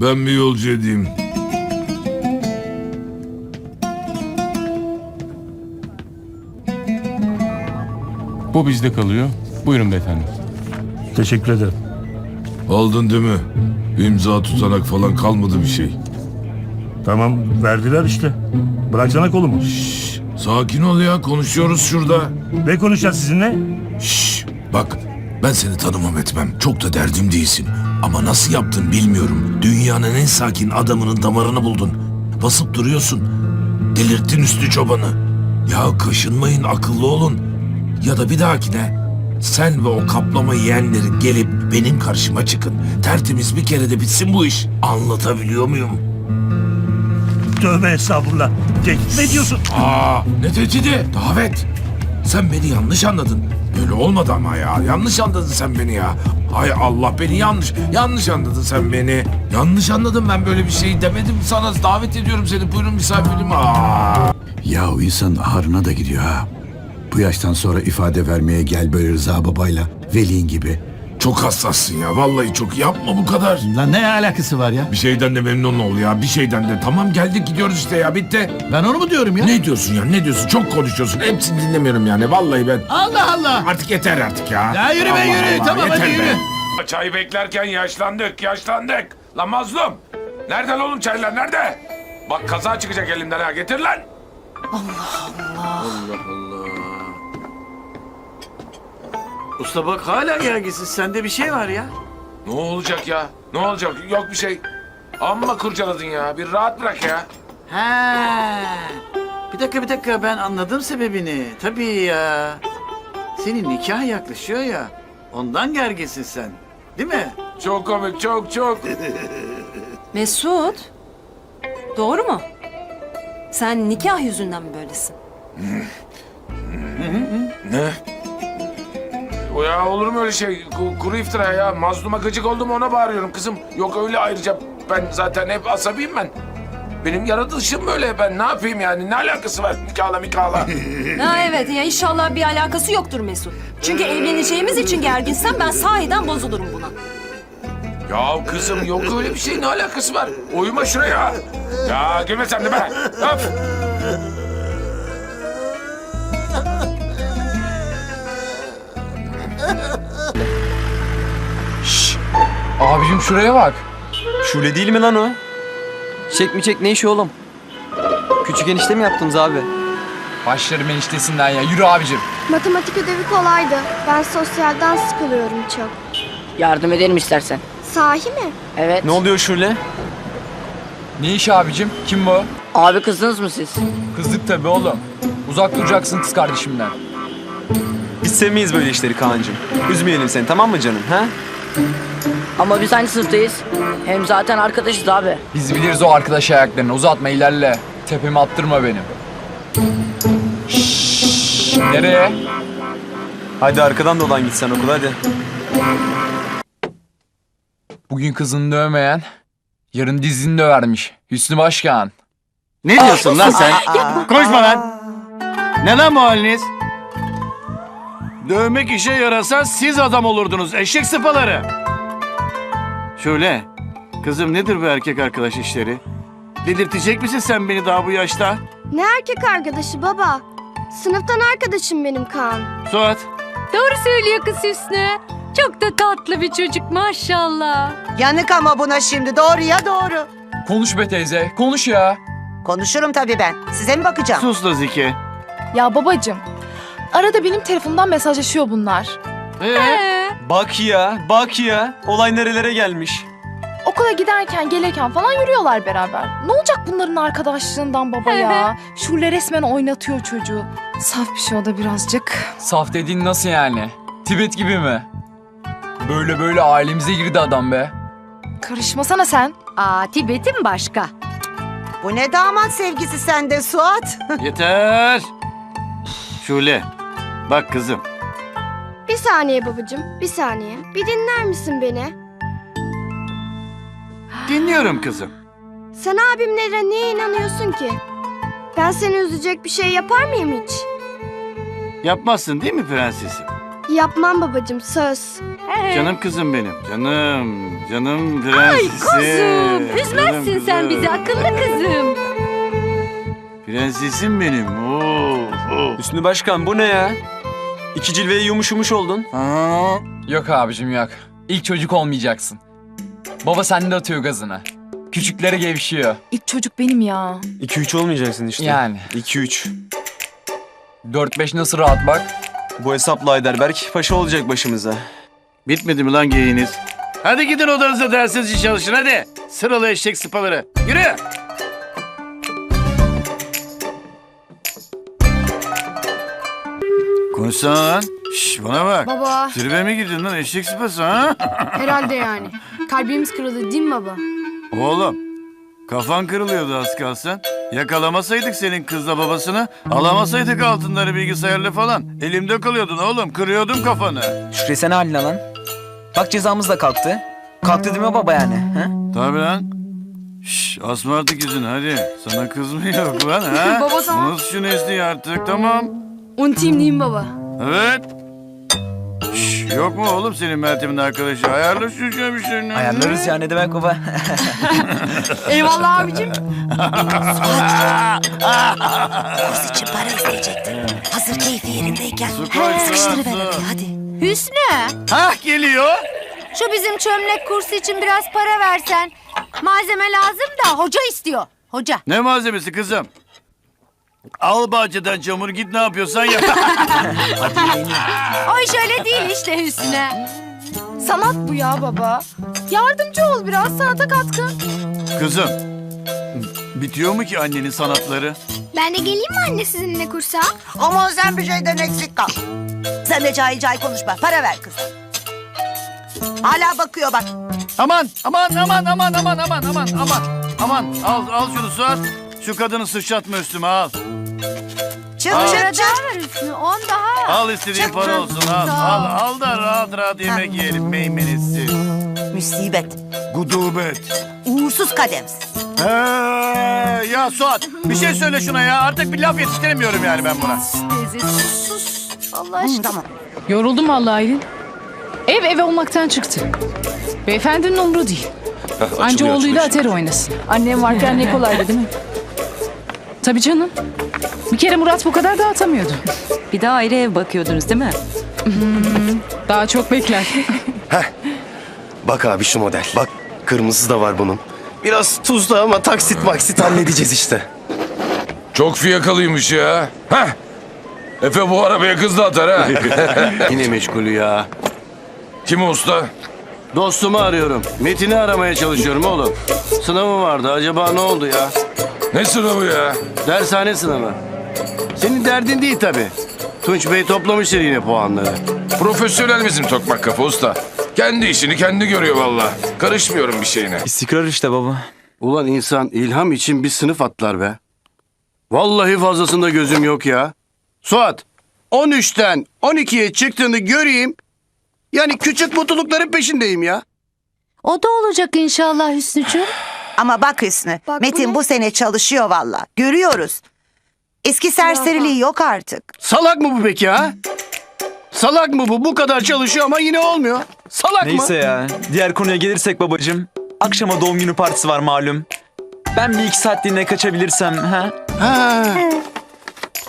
Ben bir yolcu edeyim. Bu bizde kalıyor. Buyurun beyefendi. Teşekkür ederim. Aldın değil mi? İmza tutanak falan kalmadı bir şey. Tamam verdiler işte. Bıraksana kolumu. Sakin ol ya konuşuyoruz şurada. Ne konuşacağız sizinle? Şşş bak ben seni tanımam etmem. Çok da derdim değilsin. Ama nasıl yaptın bilmiyorum. Dünyanın en sakin adamının damarını buldun. Basıp duruyorsun. Delirttin üstü çobanı. Ya kaşınmayın akıllı olun. Ya da bir dahakine sen ve o kaplama yeğenleri gelip benim karşıma çıkın. Tertemiz bir kere de bitsin bu iş. Anlatabiliyor muyum? Tövbe estağfurullah. Tehdit mi ediyorsun? Aa, ne tehdidi? Davet. Sen beni yanlış anladın. Böyle olmadı ama ya. Yanlış anladın sen beni ya. Hay Allah beni yanlış. Yanlış anladın sen beni. Yanlış anladım ben böyle bir şey demedim sana. Davet ediyorum seni. Buyurun misafirim. Aa. Ya insan ahırına da gidiyor ha. Bu yaştan sonra ifade vermeye gel böyle Rıza babayla, velin gibi. Çok hassassın ya. Vallahi çok yapma bu kadar. Lan ne alakası var ya? Bir şeyden de memnun ol ya. Bir şeyden de. Tamam geldik gidiyoruz işte ya. Bitti. Ben onu mu diyorum ya? Ne diyorsun ya? Ne diyorsun? Çok konuşuyorsun. Hepsini dinlemiyorum yani. Vallahi ben. Allah Allah! Artık yeter artık ya. Ya yürü be, Allah yürü. Tamam, hadi yeter yürü. be. Çay beklerken yaşlandık, yaşlandık. Lan mazlum. Nerede lan oğlum çaylar nerede? Bak kaza çıkacak elimden ha. Getir lan. Usta bak hala gerginsin. Sende bir şey var ya. Ne olacak ya? Ne olacak? Yok bir şey. Amma kurcaladın ya. Bir rahat bırak ya. He. Bir dakika bir dakika ben anladım sebebini. Tabii ya. Senin nikah yaklaşıyor ya. Ondan gerginsin sen. Değil mi? Çok komik, çok çok. Mesut. Doğru mu? Sen nikah yüzünden mi böylesin? ne? O ya olur mu öyle şey? Ku- Kuru iftira ya. Mazluma gıcık oldum ona bağırıyorum kızım. Yok öyle ayrıca ben zaten hep asabiyim ben. Benim yaratılışım böyle ben ne yapayım yani ne alakası var nikahla mikahla. Ha evet ya inşallah bir alakası yoktur Mesut. Çünkü evleneceğimiz için gerginsen ben sahiden bozulurum buna. ya kızım yok öyle bir şey ne alakası var? Uyuma şuraya. Ya gülme sen de be. Öf. Abicim şuraya bak. Şule değil mi lan o? Çek mi çek ne işi oğlum? Küçük enişte mi yaptınız abi? Başlarım eniştesinden ya. Yürü abicim. Matematik ödevi kolaydı. Ben sosyalden sıkılıyorum çok. Yardım edelim istersen. Sahi mi? Evet. Ne oluyor Şule? Ne iş abicim? Kim bu? Abi kızdınız mı siz? Kızdık tabii oğlum. Uzak duracaksın kız kardeşimden. Biz sevmeyiz böyle işleri Kaan'cığım. Üzmeyelim seni tamam mı canım ha? Ama biz aynı sınıftayız. Hem zaten arkadaşız abi. Biz biliriz o arkadaş ayaklarını. Uzatma ilerle. Tepemi attırma benim. Şşş, Nereye? Hadi arkadan dolan git sen okula hadi. Bugün kızını dövmeyen, yarın dizini dövermiş. Hüsnü Başkan. Ne diyorsun lan sen? Konuşma lan. Ne lan bu haliniz? Dövmek işe yarasa siz adam olurdunuz eşek sıpaları. Şöyle. Kızım nedir bu erkek arkadaş işleri? Delirtecek misin sen beni daha bu yaşta? Ne erkek arkadaşı baba? Sınıftan arkadaşım benim Kaan. Suat. Doğru söylüyor kız Hüsnü. Çok da tatlı bir çocuk maşallah. Yanık ama buna şimdi doğru ya doğru. Konuş be teyze, konuş ya. Konuşurum tabii ben. Size mi bakacağım? Sus Nazike. Ya babacım, arada benim telefonumdan mesajlaşıyor bunlar. Ee? Bak ya bak ya olay nerelere gelmiş. Okula giderken gelirken falan yürüyorlar beraber. Ne olacak bunların arkadaşlığından baba ya? Şule resmen oynatıyor çocuğu. Saf bir şey o da birazcık. Saf dediğin nasıl yani? Tibet gibi mi? Böyle böyle ailemize girdi adam be. Karışmasana sen. Aa Tibet'in başka. Bu ne damat sevgisi sende Suat? Yeter. Şule. Bak kızım. Bir saniye babacığım, bir saniye. Bir dinler misin beni? Dinliyorum kızım. Sen abimlere niye inanıyorsun ki? Ben seni üzecek bir şey yapar mıyım hiç? Yapmazsın değil mi prensesim? Yapmam babacığım, söz. Canım kızım benim. Canım. Canım prensesim. Üzmezsin sen bizi akıllı kızım. Prensesim benim. Oo, oo. Hüsnü Başkan bu ne ya? İki cilveye yumuş yumuş oldun. Aa, yok abicim yok. İlk çocuk olmayacaksın. Baba sende atıyor gazını. Küçüklere gevşiyor. İlk çocuk benim ya. 2-3 olmayacaksın işte. Yani. 2-3. 4-5 nasıl rahat bak. Bu hesapla Heidelberg paşa olacak başımıza. Bitmedi mi lan geyiniz? Hadi gidin odanıza dersiniz çalışın hadi. Sıralı eşek sıpaları. Yürü. Konuşsana lan. Şş, bana bak. Baba Tribe mi girdin lan eşek sıpası ha? herhalde yani. Kalbimiz kırıldı değil mi baba? Oğlum kafan kırılıyordu az kalsın. Yakalamasaydık senin kızla babasını, alamasaydık altınları bilgisayarlı falan. Elimde kalıyordun oğlum, kırıyordum kafanı. Şükresene haline lan. Bak cezamız da kalktı. Kalktı değil mi baba yani? He? Tabii lan. Şş, asma artık yüzünü hadi. Sana kız mı yok lan ha? Baba sana- Unut şu nesneyi artık tamam. Unutayım diyeyim baba. Evet. Şş, yok mu oğlum senin Meltem'in arkadaşı? Ayarla şu şeyini. Ayarlarız ya ne demek baba? Eyvallah abicim. Kurs için para isteyecektin. Hazır keyfi yerindeyken. Su, su. hadi. Hüsnü Hah geliyor. şu bizim çömlek kursu için biraz para versen. Malzeme lazım da hoca istiyor. Hoca. Ne malzemesi kızım? Al bahçeden çamur git ne yapıyorsan yap. O iş öyle değil işte Hüsnü. Sanat bu ya baba. Yardımcı ol biraz sanata katkı. Kızım. Bitiyor mu ki annenin sanatları? Ben de geleyim mi anne sizinle kursa? Aman sen bir şeyden eksik kal. Sen de cahil cahil konuşma. Para ver kızım. Hala bakıyor bak. Aman aman aman aman aman aman aman aman. Aman al al şunu Suat. Şu kadını sıçratma üstüme al. Çık Aa. çık çık. ver Hüsnü on daha. Al istediğin para olsun al. Al al da rahat rahat yemek yiyelim meymenetsiz. Musibet. Gudubet. Uğursuz kadems. He, ya Suat bir şey söyle şuna ya. Artık bir laf yetiştiremiyorum yani ben buna. Teyze sus sus. Allah aşkına. tamam. Yoruldum vallahi Aylin. Ev ev olmaktan çıktı. Beyefendinin umru değil. Anca oğluyla ater oynasın. Annem varken ne kolaydı değil mi? Tabii canım. Bir kere Murat bu kadar dağıtamıyordu. Bir daha ayrı ev bakıyordunuz değil mi? Daha çok bekler. Bak abi şu model. Bak kırmızısı da var bunun. Biraz tuzlu ama taksit maksit halledeceğiz işte. Çok fiyakalıymış ya. Heh. Efe bu arabaya kız da atar ha. Yine meşgulü ya. Kim o usta? Dostumu arıyorum. Metin'i aramaya çalışıyorum oğlum. Sınavı vardı. Acaba ne oldu ya? Ne sınavı ya? Dershane sınavı. Senin derdin değil tabii. Tunç Bey toplamıştır yine puanları. Profesyonel bizim tokmak kafa usta. Kendi işini kendi görüyor valla. Karışmıyorum bir şeyine. İstikrar işte baba. Ulan insan ilham için bir sınıf atlar be. Vallahi fazlasında gözüm yok ya. Suat, 13'ten 12'ye çıktığını göreyim. Yani küçük mutlulukların peşindeyim ya. O da olacak inşallah Hüsnü'cüğüm. Ama bak Hüsnü. Bak bu Metin ne? bu sene çalışıyor valla. Görüyoruz. Eski serseriliği yok artık. Salak mı bu peki ha? Salak mı bu? Bu kadar çalışıyor ama yine olmuyor. Salak mı? Neyse ya. Diğer konuya gelirsek babacığım. Akşama doğum günü partisi var malum. Ben bir iki saatliğine kaçabilirsem ha? Ha.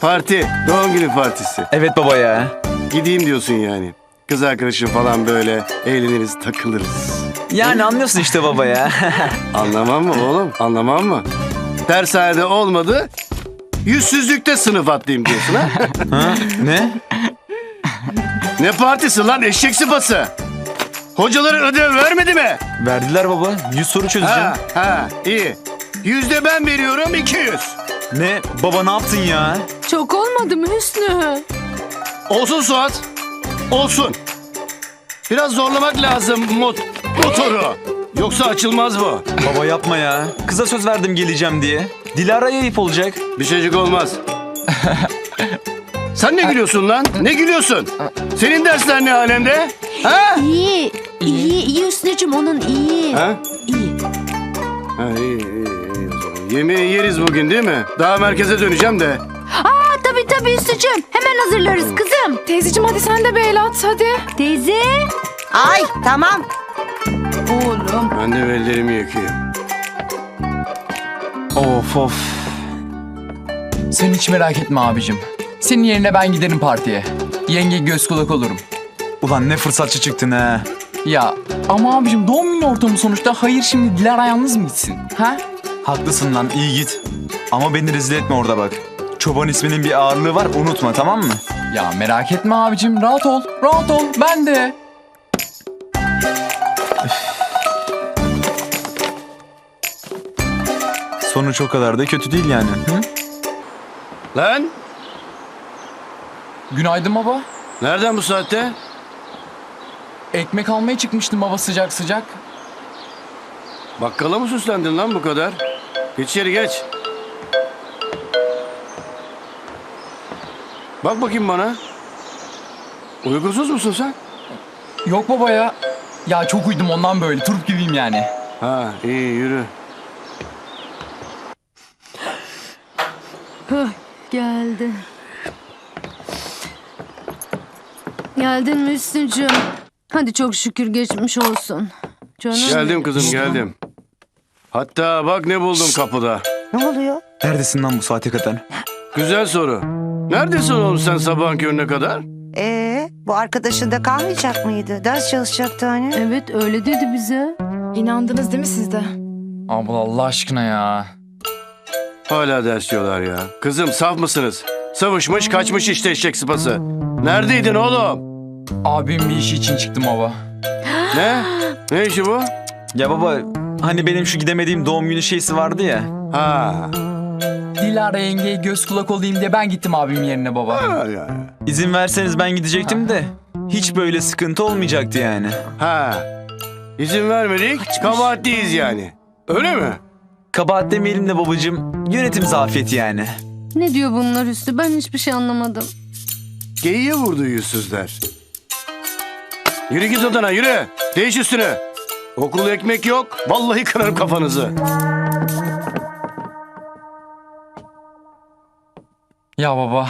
Parti, doğum günü partisi. Evet baba ya. Gideyim diyorsun yani. Kız arkadaşım falan böyle eğleniriz, takılırız. Yani anlıyorsun işte baba ya. Anlamam mı oğlum? Anlamam mı? Dershanede olmadı. Yüzsüzlükte sınıf atlayayım diyorsun ha? ha? Ne? ne partisi lan eşek sıpası? Hocaların ödev vermedi mi? Verdiler baba. Yüz soru çözeceğim. Ha, ha, iyi. Yüzde ben veriyorum 200. Ne? Baba ne yaptın ya? Çok olmadı mı Hüsnü? Olsun Suat. Olsun. Biraz zorlamak lazım mot motoru. Yoksa açılmaz bu. Baba yapma ya. Kıza söz verdim geleceğim diye. Dilara'ya ayıp olacak. Bir şeycik olmaz. Sen ne gülüyorsun lan? Ne gülüyorsun? Senin dersler ne alemde? Ha? İyi. İyi, iyi Hüsnü'cüğüm onun iyi. Ha? İyi. Ha iyi, iyi, iyi o zaman. Yemeği yeriz bugün değil mi? Daha merkeze döneceğim de. Hüsnü'cüğüm. Hemen hazırlarız kızım. Teyzeciğim hadi sen de bir el at hadi. Teyze. Ay tamam. Oğlum. Ben de ellerimi yıkayayım. Of of. Sen hiç merak etme abicim. Senin yerine ben giderim partiye. Yenge göz kulak olurum. Ulan ne fırsatçı çıktın ha. Ya ama abicim doğum günü ortamı sonuçta. Hayır şimdi Dilara yalnız mı gitsin? Ha? Haklısın lan iyi git. Ama beni rezil etme orada bak. Çoban isminin bir ağırlığı var unutma tamam mı? Ya merak etme abicim. Rahat ol. Rahat ol. Ben de. Sonuç o kadar da kötü değil yani. Hı? Lan Günaydın baba. nereden bu saatte? Ekmek almaya çıkmıştım baba sıcak sıcak. Bakkala mı süslendin lan bu kadar? Geç içeri geç. Bak bakayım bana. Uygunsuz musun sen? Yok baba ya. Ya çok uydum ondan böyle. Turp gibiyim yani. Ha iyi yürü. Geldi. Geldin mi Hüsnü'cüğüm? Hadi çok şükür geçmiş olsun. Canım. Geldim kızım geldim. Hatta bak ne buldum kapıda. Ne oluyor? Neredesin lan bu saate kadar? Güzel soru. Neredesin oğlum sen sabahın körüne kadar? Ee, bu arkadaşın da kalmayacak mıydı? Ders çalışacaktı hani. Evet öyle dedi bize. İnandınız değil mi siz de? Abla Allah aşkına ya. Hala ders diyorlar ya. Kızım saf mısınız? Savuşmuş kaçmış işte eşek sıpası. Neredeydin oğlum? Abim bir işi için çıktım baba. Ne? Ne işi bu? Ya baba hani benim şu gidemediğim doğum günü şeysi vardı ya. Ha. Dilara yengeye göz kulak olayım diye ben gittim abimin yerine baba. Ha, ya. İzin verseniz ben gidecektim de hiç böyle sıkıntı olmayacaktı yani. ha. İzin vermedik, kabahatliyiz yani. Öyle mi? Kabahat demeyelim de babacığım yönetim zafiyeti yani. Ne diyor bunlar Hüsnü? Ben hiçbir şey anlamadım. Geyiğe vurdu yüzsüzler. Yürü git odana yürü. Değiş üstünü. Okul ekmek yok. Vallahi kırarım kafanızı. Ya baba.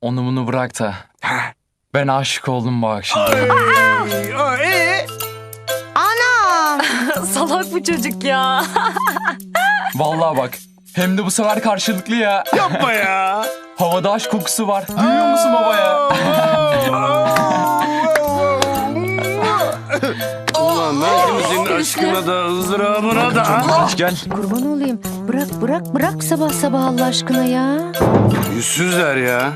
Onu bunu bırak da. Ben aşık oldum bu akşam. Ee? Anam. Salak bu çocuk ya. Vallahi bak. Hem de bu sefer karşılıklı ya. Yapma ya. Havada aşk kokusu var. Duyuyor musun baba ya? Aşkına da ızdırabına da. gel. Kurban olayım. Bırak bırak bırak sabah sabah Allah aşkına ya. Yüzsüzler ya.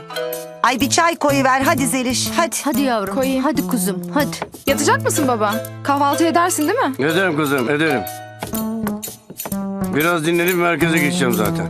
Ay bir çay koyuver hadi Zeliş hadi. Hadi yavrum. Koyayım. Hadi kuzum hadi. Yatacak mısın baba? Kahvaltı edersin değil mi? Ederim kızım ederim. Biraz dinlenip merkeze geçeceğim zaten.